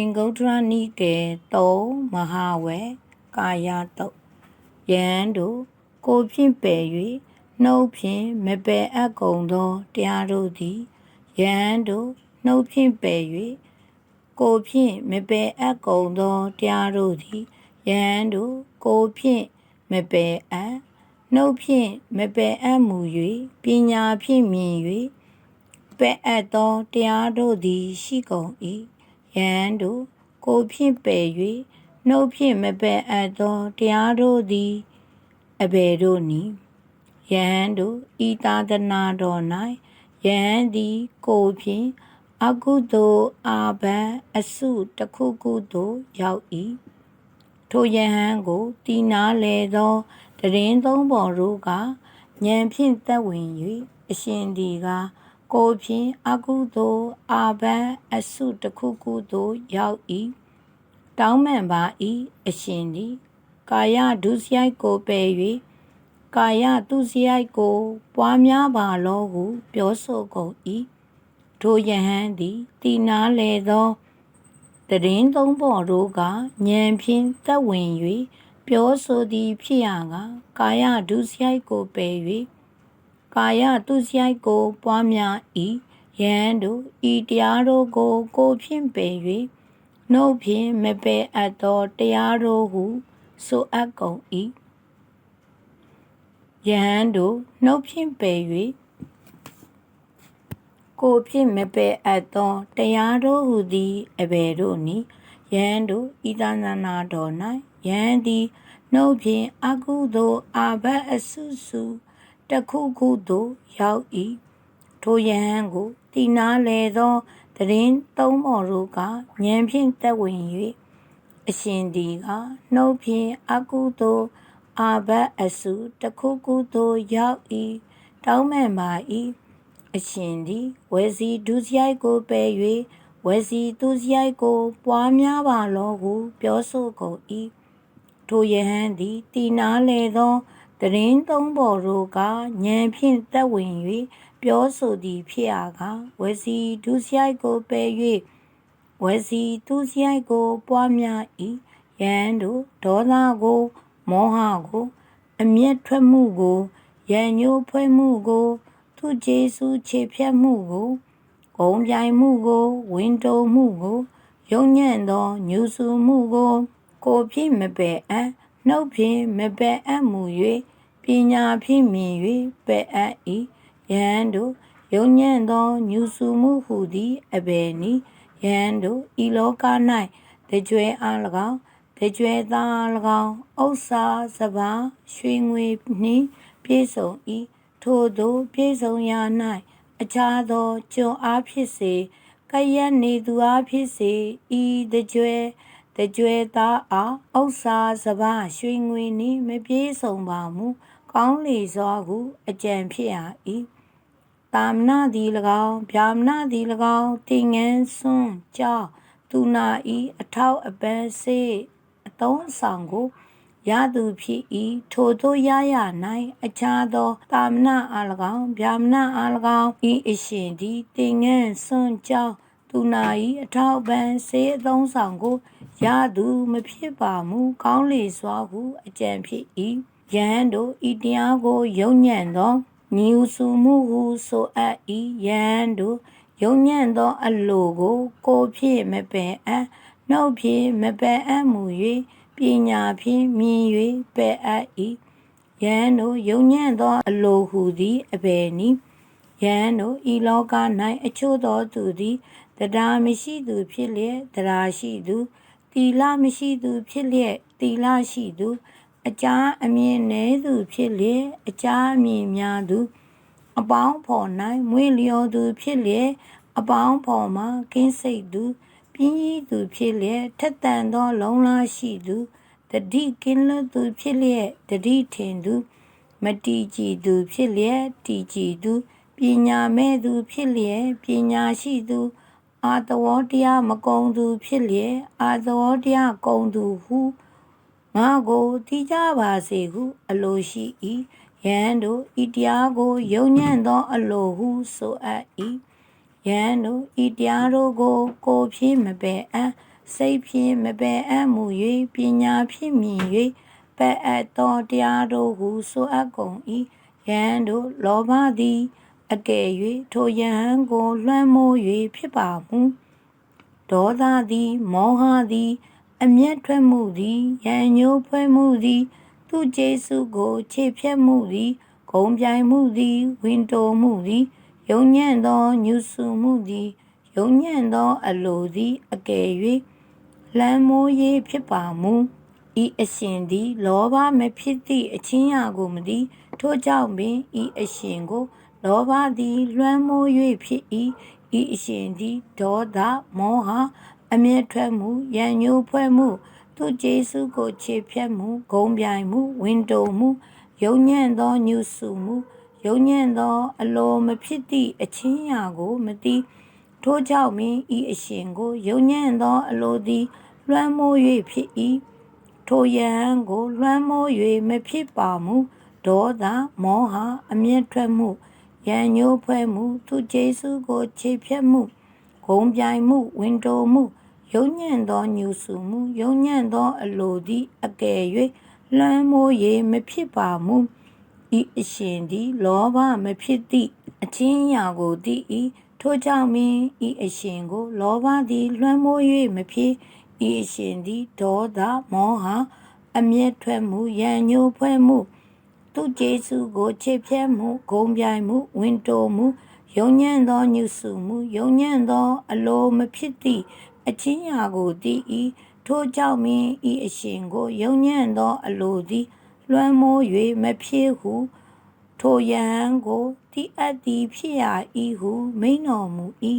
င်္ဂုတ္တရနိကေသုံးမဟာဝေကာယတုတ်ယံတို့ကိုဖြင့်ပယ်၍နှုတ်ဖြင့်မပယ်အပ်ကုန်သောတရားတို့သည်ယံတို့နှုတ်ဖြင့်ပယ်၍ကိုဖြင့်မပယ်အပ်ကုန်သောတရားတို့သည်ယံတို့ကိုဖြင့်မပယ်အပ်နှုတ်ဖြင့်မပယ်အပ်မူ၍ပညာဖြင့်မြင်၍ပယ်အပ်သောတရားတို့သည်ရှိကုန်၏ ယံတို့ကိုဖြင့်ပယ်၍နှုတ်ဖြင့်မပယ်အပ်သောတရားတို့သည်အဘယ်တို့နည်းယဟန်တို့ဤသာသနာတော်၌ယဟန်သည်ကိုဖြင့်အကုသိုလ်အာဘံအစုတစ်ခုခုသို့ရောက်၏ထိုယဟန်ကိုတီနာလေသောတရင်သုံးပေါ်တို့ကဉာဏ်ဖြင့်သက်ဝင်၍အရှင်ဒီက ကိုဖြင့်အကုသိုလ်အာဘံအစုတစ်ခုခုသို့ရောက်၏တောင်းမှန်ပါ၏အရှင်သည်ကာယဒုစရိုက်ကိုပယ်၍ကာယသူစရိုက်ကို ပွားများပါလောဟုပြောဆိုကုန်၏ထိုယဟန်သည်တီနာလေသောတရင်သုံးပေါ်တို့ကဉာဏ်ဖြင့်သက်ဝင်၍ပြောဆိုသည်ဖြစ်ရာကကာယဒုစရိုက်ကိုပယ်၍ ကာယသူစရိုက်ကိုပွားများ၏ယဟန်တို့ဤတရားတို့ကို ကိုဖြင့်ပယ်၍နှုတ်ဖြင့်မပယ်အပ်သောတရားတို့ဟု ဆိုအပ်ကုန်၏ယဟန်တို့နှုတ်ဖြင့်ပယ်၍ကိုဖြင့်မပယ်အပ်သောတရားတို့ဟုသည်အဘယ်တို့နည်းယဟန်တို့ဤသာသနာတော်၌ယဟန်သည်နှုတ်ဖြင့်အကုသို့အာဘတ်အဆုစု တခုခုသို့ရောက်၏ထိုယဟန်ကိုတီနာလေသောတရင်သုံးမော်တို့ကဉာဏ်ဖြင့်သက်ဝင်၍အရှင်ဒီကနှုတ်ဖြင့်အကုသို့အာဘတ်အစုတခုခုသို့ရောက်၏တောင်းမှန်ပါ၏အရှင်သည်ဝေစီဒုစရိုက်ကိုပယ်၍ဝေစီသူစရိုက်ကို ပွားများပါလောဟုပြောဆိုကုန်၏ထိုယဟန်သည်တီနာလေသော တရင်သုံးပေါ်တို့ကဉာဏ်ဖြင့်သက်ဝင်၍ပြောဆိုသည်ဖြစ်ရာကဝေစီဒုစရိုက်ကိုပယ်၍ဝေစီသူစရိုက်ကို ပွားများ၏ယဟန်တို့ဒေါသကို မောဟကို အမျက်ထွက်မှုကိုရန်ညိုးဖွဲ့မှုကို သူကျေစုခြေဖြတ်မှုကိုဂုံပြိုင်မှုကိုဝင်းတုံမှုကိုယုံညံ့သောညူဆူမှုကို ကိုဖြင့်မပယ်အပ် နှုတ်ဖြင့်မပယ်အပ်မှု၍ပညာဖြင့်မြင်၍ပယ်အပ်၏ယဟန်တို့ယုံညံ့သောညူဆူမှုဟုသည်အဘယ်နည်းယဟန်တို့ဤလောက၌တကြွယ်အား၎င်းတကြွယ်သား၎င်းဥစ္စာစပါးရွှေငွေနှင့်ပြည့်စုံ၏ထို့သောပြည့်စုံရာ၌အခြားသောကျွန်အားဖြစ်စေကယက်နေသူအားဖြစ်စေဤတကြွယ် တကြွယ်သားအားဥစ္စာစပါးရွှေငွေနှင့်မပြည့်စုံပါမူကောင်းလေစွာဟုအကြံဖြစ်ရ၏တာမနာသည်၎င်းဗျာမနာသည်၎င်းတင်ငန်းစွန်းကြောင်းသူနာဤအထောက်အပံ့စေအသုံးဆောင်ကိုရသူဖြစ်၏ထိုသို့ရရ၌အခြားသောတာမနာအား၎င်းဗျာမနာအား၎င်းဤအရှင်သည်တင်ငန်းစွန့်ကြောင်း သူနာ၏အထောက်ပံ့စေအသုံးဆောင်ကိုရသူမဖြစ်ပါမူကောင်းလေစွာဟုအကြံဖြစ်၏ယဟန်တို့ဤတရားကိုယုံညံ့သောညီဥစုမှုဟုဆိုအပ်၏ယဟန်တို့ယုံညံ့သောအလိုကို ကိုဖြစ်မပင်အပ်နှုတ်ဖြစ်မပယ်အပ်မူ၍ပညာဖြင့်မြင်၍ပယ်အပ်၏ယဟန်တို့ယုံညံ့သောအလိုဟုသည်အဘယ်နည်းယဟန်တို့ဤလောက၌အချို့သောသူသည် တရားမရှိသူဖြစ်လျက်တရားရှိသူတီလမရှိသူဖြစ်လျက်တီလရှိသူအကြာအမြင်နည်းသူဖြစ်လျက်အကြာအမြင်များသူအပေါင်းဖော်၌မွေလျော်သူဖြစ်လျက်အပေါင်းဖော်မှကင်းစိတ်သူပြင်းကြီးသူဖြစ်လျက်ထက်တန်သော လုံလားရှိသူတတိကင်းလွတ်သူဖြစ်လျက်တတိထင်သူမတီကြည်သူဖြစ်လျက်တီကြည်သူပညာမဲ့သူဖြစ်လျက်ပညာရှိသူ အာတဝတရားမကုံသူဖြစ်လျက်အာတဝတရားကုံသူဟုငါကိုတိကြပါစေဟု အလိုရှိ၏ယံတို့ဤတရားကိုယုံညံ့သောအလိုဟုဆိုအပ်၏ယံတို့ဤတရားတို့ကို ကိုဖြင့်မပယ်အပ်စိတ်ဖြင့်မပယ်အပ်မှု၍ပညာဖြင့်မြင်၍ပယ်အပ်သောတရားတို့ဟုဆိုအပ်ကုန်၏ယဟန်တို့လောဘသည် အကယ်၍ထိုယဟန်ကိုလွှမ်းမိုး၍ဖြစ်ပါမူဒေါသသည် မောဟသည် အမျက်ထွက်မှုသည်ရန်ညှိုးဖွဲ့မှုသည် သူကျေးဇူးကိုခြေဖြတ်မှုသည်ဂုံပြိုင်မှုသည်ဝင်တိုမှုသည်ယုံညံ့သောညှုဆူမှုသည်ယုံညံ့သောအလိုသည်အကယ်၍လမ်းမိုးရေးဖြစ်ပါမူဤအရှင်သည် လောဘမဖြစ်သည့်အချင်းရာကိုမသည်ထို့ကြောင့်ပင်ဤအရှင်ကို လောဘသည်လွှမ်းမိုး၍ဖြစ်၏ဤအရှင်သည်ဒေါသမောဟအမျက်ထွက်မှုရန်ညှိုးဖွဲ့မှု သူကျေးဇူးကိုခြေဖြတ်မှုဂုံပြိုင်မှုဝင်တုံမှုယုံညံ့သောညှုဆူမှုယုံညံ့သော အလိုမဖြစ်သည့်အချင်းရာကိုမသိထို့ကြောင့်မင်းဤအရှင်ကိုယုံညံ့သောအလိုသည်လွှမ်းမိုး၍ဖြစ်၏ထိုယဟန်ကိုလွှမ်းမိုး၍မဖြစ်ပါမူဒေါသမောဟအမျက်ထွက်မှု ရန်ညှိုးဖွဲ့မှု သူကျေးဇူးကိုခြေဖြတ်မှုဂုံပြိုင်မှုဝင်တိုမှုယုံညံ့သောညှုဆူမှုယုံညံ့သောအလိုသည်အကယ်၍လွှမ်းမိုး၍မဖြစ်ပါမူဤအရှင်သည်လောဘမဖြစ်သည့်အချင်းရာကိုသိ၏ထိုကြောင့်မင်းဤအရှင်ကို လောဘသည်လွှမ်းမိုး၍မဖြစ်ဤအရှင်သည်ဒေါသမောဟအမျက်ထွက်မှုရန်ညှိုးဖွဲ့မှု သူကျေးဇူးကိုချေဖြတ်မှုဂုံပြိုင်မှုဝင်တိုမှုယုံညံ့သောညှုဆူမှုယုံညံ့သော အလိုမဖြစ်သည့်အချင်းရာကိုသိ၏ထိုကြောင့်မင်းဤအရှင်ကိုယုံညံ့သောအလိုသည် လွှမ်းမိုး၍မဖြစ်ဟုထိုယဟန်ကိုတိအပ်သည်ဖြစ်ရာဤဟုမိန်တော်မူ၏